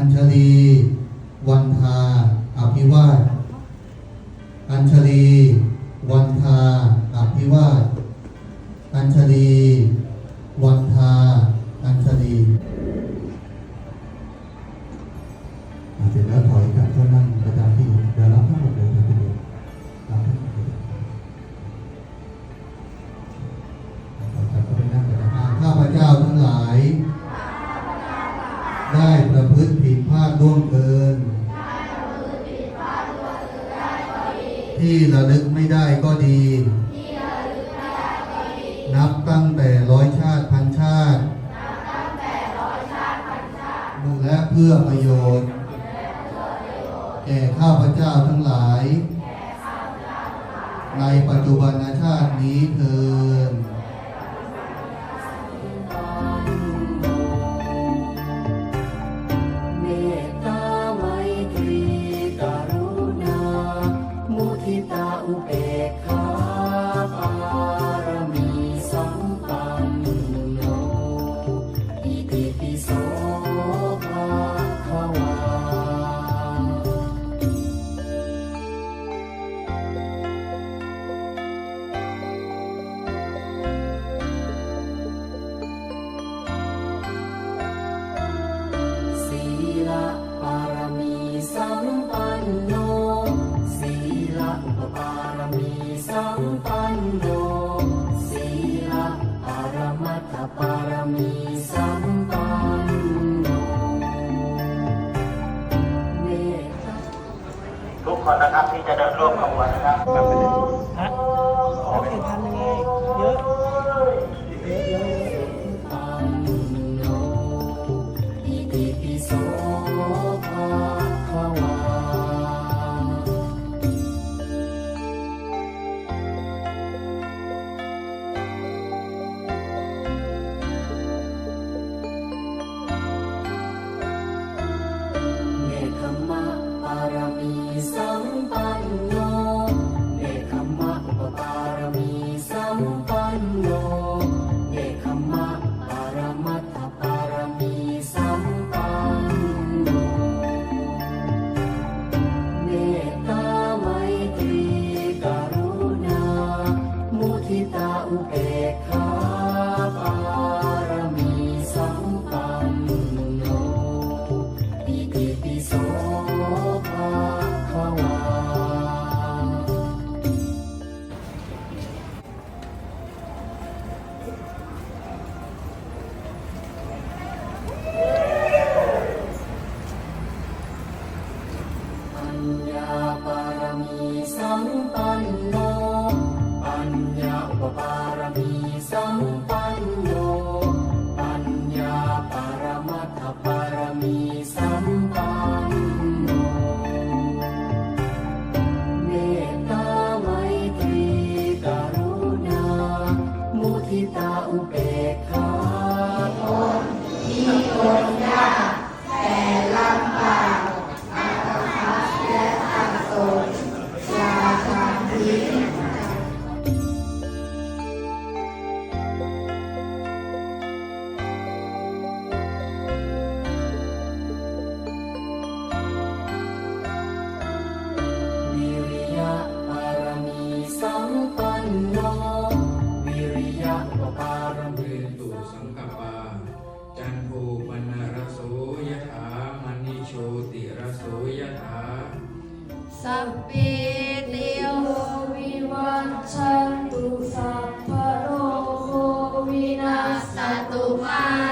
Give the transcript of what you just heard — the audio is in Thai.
ัญชลี วันทาอภิวาท ที่ระลึกไม่ได้ก็ดี นับตั้งแต่ร้อยชาติพันชาติมุ่และเพื่อประโยชน์ แก่ข้าพเจ้าทั้งหลาย ในปัจจุบันชาตินี้เทิน ลปทุกคนนะครับที่จะเดินร่วมขบวนนะครับกลัเลยฮะโอเคพันยังไงเยอะเยอะเยอะ one. สัพพิติโวิวัชชัตุสัพโรโควินาสตุมา